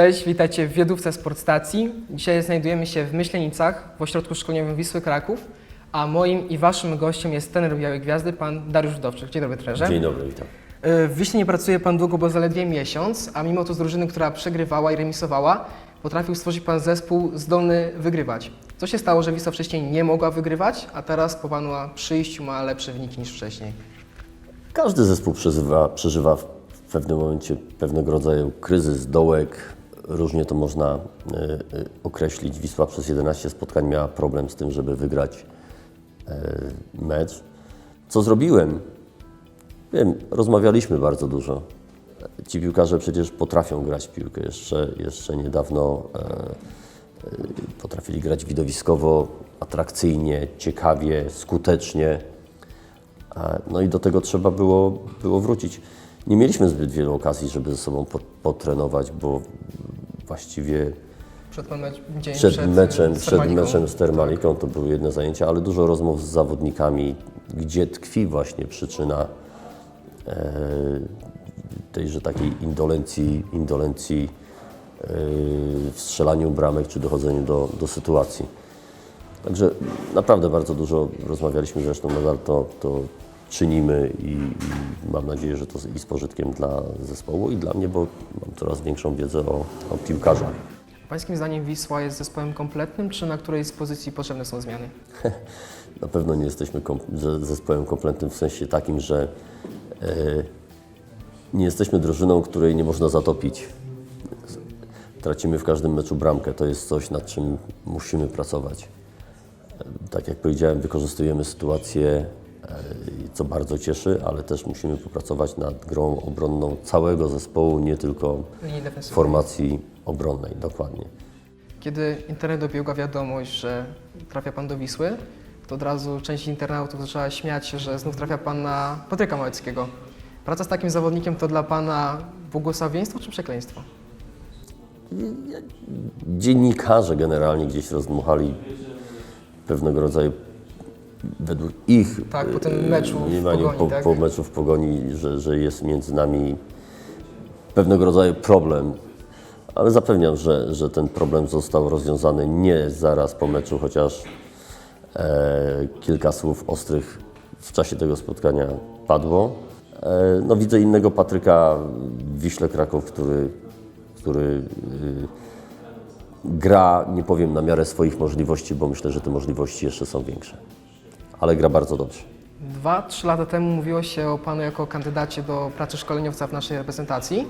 Cześć, witajcie w Wiodówce Sportstacji. Dzisiaj znajdujemy się w Myślenicach, w ośrodku szkoleniowym Wisły Kraków, a moim i waszym gościem jest trener Białej Gwiazdy, pan Dariusz Wdowczyk. Dzień dobry, trenerze. Dzień dobry, witam. Y, W Wiśle nie pracuje pan długo, bo zaledwie miesiąc, a mimo to z drużyny, która przegrywała i remisowała, potrafił stworzyć pan zespół zdolny wygrywać. Co się stało, że Wisła wcześniej nie mogła wygrywać, a teraz po panu przyjściu ma lepsze wyniki niż wcześniej? Każdy zespół przeżywa, przeżywa w pewnym momencie pewnego rodzaju kryzys, dołek. Różnie to można y, y, określić. Wisła przez 11 spotkań miała problem z tym, żeby wygrać y, mecz. Co zrobiłem? Wiem, rozmawialiśmy bardzo dużo. Ci piłkarze przecież potrafią grać piłkę. Jeszcze, jeszcze niedawno e, e, potrafili grać widowiskowo, atrakcyjnie, ciekawie, skutecznie. No i do tego trzeba było, było wrócić. Nie mieliśmy zbyt wielu okazji, żeby ze sobą po- potrenować, bo właściwie Przed, mecz, dzień przed, przed, meczem, z przed Termaliką. meczem z Termaliką to były jedne zajęcia, ale dużo rozmów z zawodnikami, gdzie tkwi właśnie przyczyna e, tejże takiej indolencji, indolencji e, w strzelaniu bramek czy dochodzeniu do, do sytuacji. Także naprawdę bardzo dużo rozmawialiśmy, zresztą nadal to, to czynimy i, i mam nadzieję, że to i z pożytkiem dla zespołu i dla mnie, bo mam coraz większą wiedzę o, o piłkarzach. Pańskim zdaniem Wisła jest zespołem kompletnym, czy na której z pozycji potrzebne są zmiany? Na pewno nie jesteśmy kom- ze- zespołem kompletnym w sensie takim, że e, nie jesteśmy drużyną, której nie można zatopić. Tracimy w każdym meczu bramkę. To jest coś, nad czym musimy pracować. E, Tak jak powiedziałem, wykorzystujemy sytuację, co bardzo cieszy, ale też musimy popracować nad grą obronną całego zespołu, nie tylko formacji obronnej. Dokładnie. Kiedy internet dobiegła wiadomość, że trafia pan do Wisły, to od razu część internautów zaczęła śmiać się, że znów trafia pan na Patryka Małeckiego. Praca z takim zawodnikiem to dla pana błogosławieństwo czy przekleństwo? dziennikarze generalnie gdzieś rozdmuchali pewnego rodzaju według ich Tak, po tym e, meczu w Pogoni, po, tak? po meczu w Pogoni, że, że jest między nami pewnego rodzaju problem, ale zapewniam, że, że ten problem został rozwiązany nie zaraz po meczu, chociaż e, kilka słów ostrych w czasie tego spotkania padło. E, no widzę innego Patryka w Wiśle Kraków, który, który y, gra, nie powiem na miarę swoich możliwości, bo myślę, że te możliwości jeszcze są większe. Ale gra bardzo dobrze. Dwa, trzy lata temu mówiło się o panu jako kandydacie do pracy szkoleniowca w naszej reprezentacji.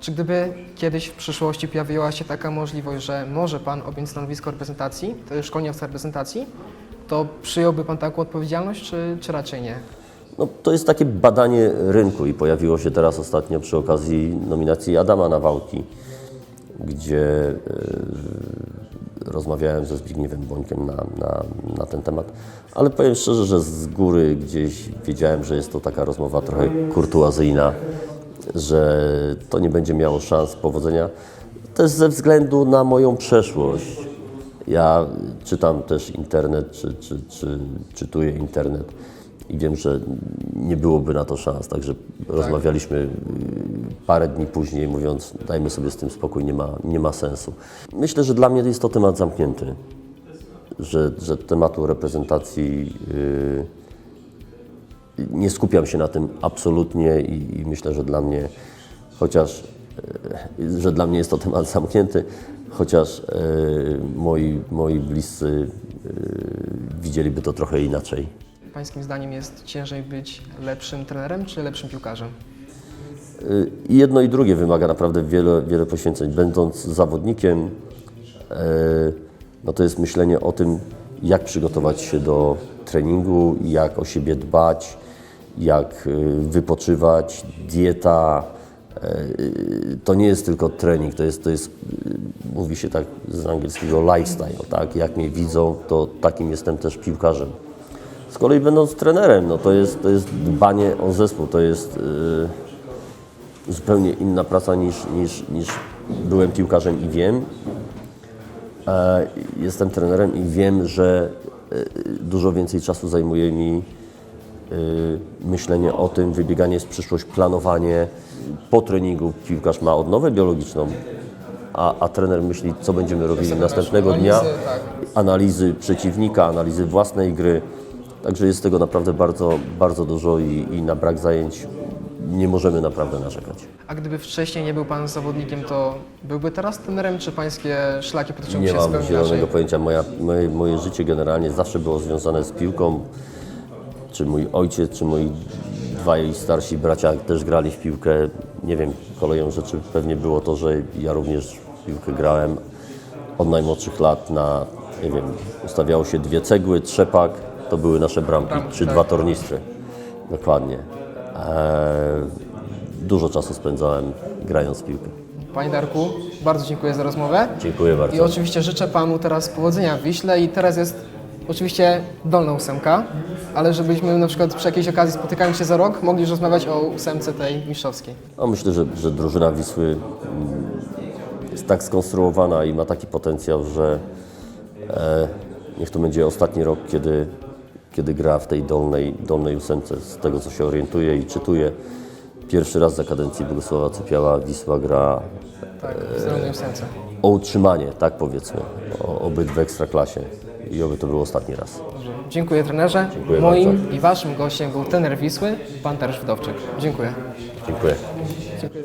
Czy gdyby kiedyś w przyszłości pojawiła się taka możliwość, że może pan objąć stanowisko reprezentacji, to jest szkoleniowca reprezentacji, to przyjąłby pan taką odpowiedzialność, czy, czy raczej nie? No, to jest takie badanie rynku i pojawiło się teraz ostatnio przy okazji nominacji Adama Nawałki, gdzie e, rozmawiałem ze Zbigniewem Bońkiem na, na, na ten temat, ale powiem szczerze, że z góry gdzieś wiedziałem, że jest to taka rozmowa trochę kurtuazyjna, że to nie będzie miało szans powodzenia, też ze względu na moją przeszłość. Ja czytam też internet, czy, czy, czy czytuję internet i wiem, że nie byłoby na to szans. Także rozmawialiśmy y, parę dni później, mówiąc, dajmy sobie z tym spokój, nie ma, nie ma sensu. Myślę, że dla mnie jest to temat zamknięty, że, że tematu reprezentacji y, nie skupiam się na tym absolutnie i, i myślę, że dla mnie, chociaż, e, że dla mnie jest to temat zamknięty, chociaż e, moi, moi bliscy e, widzieliby to trochę inaczej. Pańskim zdaniem jest ciężej być lepszym trenerem czy lepszym piłkarzem? Y, jedno i drugie wymaga naprawdę wiele, wiele poświęceń. Będąc zawodnikiem, e, no to jest myślenie o tym, jak przygotować się do treningu, jak o siebie dbać, jak y, wypoczywać, dieta. y, To nie jest tylko trening, to jest, to jest, y, mówi się tak z angielskiego lifestyle, tak? Jak mnie widzą, to takim jestem też piłkarzem. Z kolei będąc trenerem, no to jest, to jest dbanie o zespół, to jest y, zupełnie inna praca niż, niż, niż byłem piłkarzem i wiem. E, Jestem trenerem i wiem, że e, dużo więcej czasu zajmuje mi e, myślenie o tym, wybieganie z przyszłość, planowanie. Po treningu piłkarz ma odnowę biologiczną, a, a trener myśli, co będziemy robili następnego dnia. analizy, tak. Analizy przeciwnika, analizy własnej gry. Także jest tego naprawdę bardzo, bardzo dużo i, i na brak zajęć nie możemy naprawdę narzekać. A gdyby wcześniej nie był pan zawodnikiem, to byłby teraz trenerem, czy pańskie szlaki potoczyły Nie się mam zupełnie zielonego inaczej? pojęcia. Moja, moje, moje życie generalnie zawsze było związane z piłką. Czy mój ojciec, czy moi dwaj starsi bracia też grali w piłkę. Nie wiem, koleją rzeczy pewnie było to, że ja również w piłkę grałem od najmłodszych lat na, nie wiem, ustawiało się dwie cegły, trzepak, to były nasze bramki, czy tak. dwa tornistry. Dokładnie. Eee, dużo czasu spędzałem grając w piłkę. Panie Darku, bardzo dziękuję za rozmowę. Dziękuję bardzo. I oczywiście życzę Panu teraz powodzenia w Wiśle i teraz jest oczywiście dolna ósemka, ale żebyśmy na przykład przy jakiejś okazji spotykając się za rok mogli rozmawiać o ósemce tej mistrzowskiej. No, myślę, że, że drużyna Wisły mm, jest tak skonstruowana i ma taki potencjał, że e, niech to będzie ostatni rok, kiedy, kiedy gra w tej dolnej, dolnej ósemce. Z tego, co się orientuję i czytuję, pierwszy raz za kadencji Bogusława Cypiała Wisła gra Tak, ósemce. o utrzymanie, tak powiedzmy, o, obyt w Ekstraklasie i oby to był ostatni raz. Dobrze. Dziękuję trenerze. Dziękuję Moim bardzo. i Waszym gościem był trener Wisły, Pan Teresz Wdowczyk. Dziękuję. Dziękuję. Dziękuję.